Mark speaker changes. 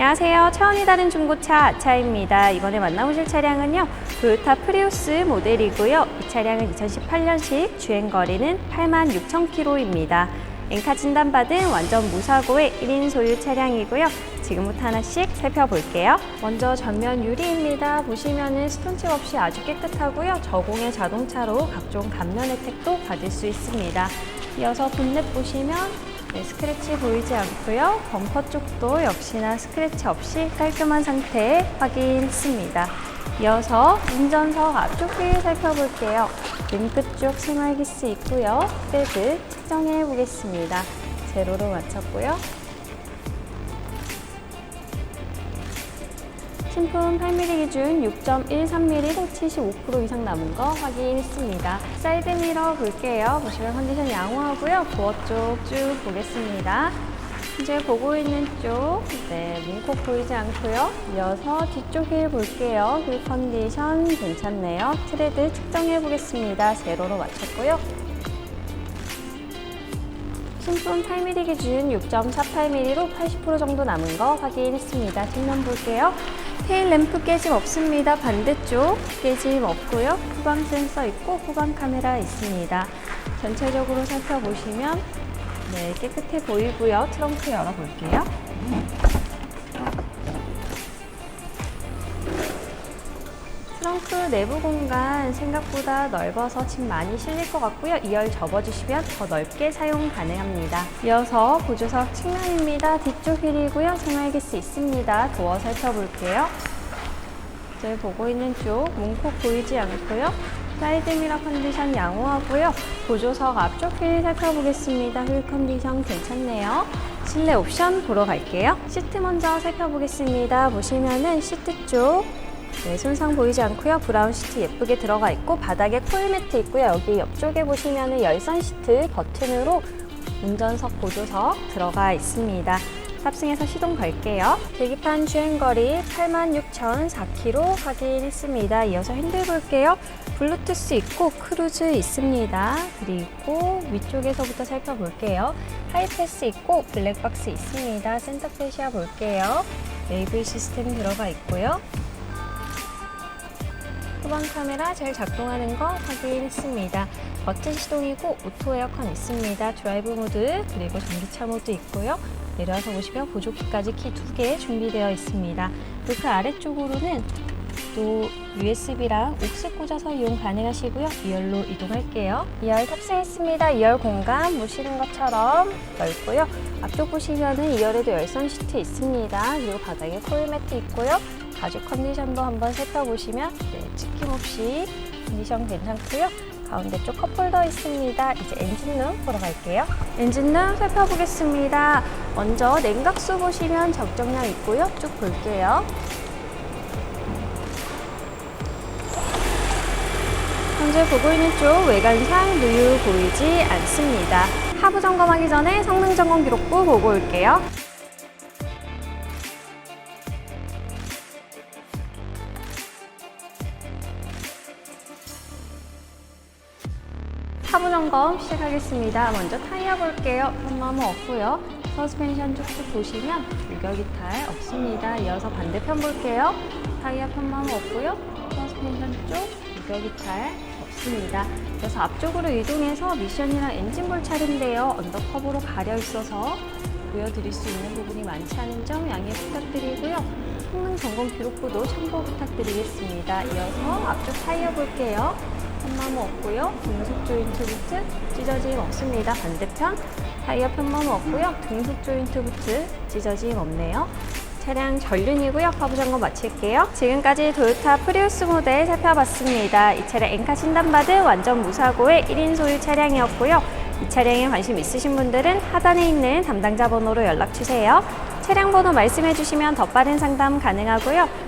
Speaker 1: 안녕하세요. 차원이 다른 중고차 아차입니다. 이번에 만나보실 차량은요. 토요타 프리우스 모델이고요. 이 차량은 2018년식 주행 거리는 86,000km입니다. 엔카 진단받은 완전 무사고의 1인 소유 차량이고요. 지금부터 하나씩 살펴볼게요. 먼저 전면 유리입니다. 보시면은 스톤칩 없이 아주 깨끗하고요. 저공해 자동차로 각종 감면 혜택도 받을 수 있습니다. 이어서 본넷 보시면 네, 스크래치 보이지 않고요. 범퍼 쪽도 역시나 스크래치 없이 깔끔한 상태에 확인했습니다. 이어서 운전석 앞쪽 휠 살펴볼게요. 링크 쪽 새말기스 있고요. 패드 측정해 보겠습니다. 제로로 맞췄고요. 신품 8mm 기준 6.13mm로 75% 이상 남은 거 확인했습니다. 사이드 미러 볼게요. 보시면 컨디션 양호하고요. 도어 쪽 쭉 보겠습니다. 이제 보고 있는 쪽, 네, 문콕 보이지 않고요. 이어서 뒤쪽 휠 볼게요. 휠 컨디션 괜찮네요. 트레드 측정해 보겠습니다. 제로로 맞췄고요. 신품 8mm 기 준 6.48mm로 80% 정도 남은 거 확인했습니다. 뒷면 볼게요. 테일 램프 깨짐 없습니다. 반대쪽 깨짐 없고요. 후방 센서 있고 후방 카메라 있습니다. 전체적으로 살펴보시면 네, 깨끗해 보이고요. 트렁크 열어볼게요. 트렁크 내부 공간 생각보다 넓어서 짐 많이 실릴 것 같고요. 2열 접어주시면 더 넓게 사용 가능합니다. 이어서 보조석 측면입니다. 뒤쪽 휠이고요. 생활기스 있습니다. 도어 살펴볼게요. 저희 보고 있는 쪽 문콕 보이지 않고요. 사이드 미러 컨디션 양호하고요. 보조석 앞쪽 휠 살펴보겠습니다. 휠 컨디션 괜찮네요. 실내 옵션 보러 갈게요. 시트 먼저 살펴보겠습니다. 보시면은 시트 쪽 네, 손상 보이지 않고요. 브라운 시트 예쁘게 들어가 있고 바닥에 코일 매트 있고요. 여기 옆쪽에 보시면은 열선 시트 버튼으로 운전석 보조석 들어가 있습니다. 탑승해서 시동 걸게요. 계기판 주행거리 86,004km 확인했습니다. 이어서 핸들 볼게요. 블루투스 있고 크루즈 있습니다. 그리고 위쪽에서부터 살펴볼게요. 하이패스 있고 블랙박스 있습니다. 센터 페시아 볼게요. AV 시스템 들어가 있고요. 후방 카메라 잘 작동하는 거 확인했습니다. 버튼 시동이고 오토 에어컨 있습니다. 드라이브 모드 그리고 전기차 모드 있고요. 내려와서 보시면 보조키까지 키 두 개 준비되어 있습니다. 그 아래쪽으로는 또 USB랑 옥스 꽂아서 이용 가능하시고요. 2열로 이동할게요. 2열 탑승했습니다. 2열 공간 보시는 것처럼 넓고요. 앞쪽 보시면은 2열에도 열선 시트 있습니다. 그리고 바닥에 코일 매트 있고요. 가죽 컨디션도 한번 살펴보시면 네, 치킴 없이 컨디션 괜찮고요. 가운데 쪽 컵홀더 있습니다. 이제 엔진룸 보러 갈게요. 엔진룸 살펴보겠습니다. 먼저 냉각수 보시면 적정량 있고요. 쭉 볼게요. 현재 보고 있는 쪽 외관상 누유 보이지 않습니다. 하부 점검하기 전에 성능 점검 기록부 보고 올게요. 하부 점검 시작하겠습니다. 먼저 타이어 볼게요. 편마모 없고요. 서스펜션 쭉쭉 보시면 유격 이 탈 없습니다. 이어서 반대편 볼게요. 타이어 편마모 없고요. 서스펜션 쪽 유격 이 탈 없습니다. 그래서 앞쪽으로 이동해서 미션이랑 엔진 볼 차례인데요. 언더커버로 가려 있어서 보여드릴 수 있는 부분이 많지 않은 점 양해 부탁드리고요. 성능 점검 기록부도 참고 부탁드리겠습니다. 이어서 앞쪽 타이어 볼게요. 편마모 없고요. 등속 조인트 부트 찢어짐 없습니다. 반대편 타이어 편마모 없고요. 등속 조인트 부트 찢어짐 없네요. 차량 전륜이고요. 하부 점검 마칠게요. 지금까지 도요타 프리우스 모델 살펴봤습니다. 이 차량 엔카 진단받은 완전 무사고의 1인 소유 차량이었고요. 이 차량에 관심 있으신 분들은 하단에 있는 담당자 번호로 연락 주세요. 차량 번호 말씀해 주시면 더 빠른 상담 가능하고요.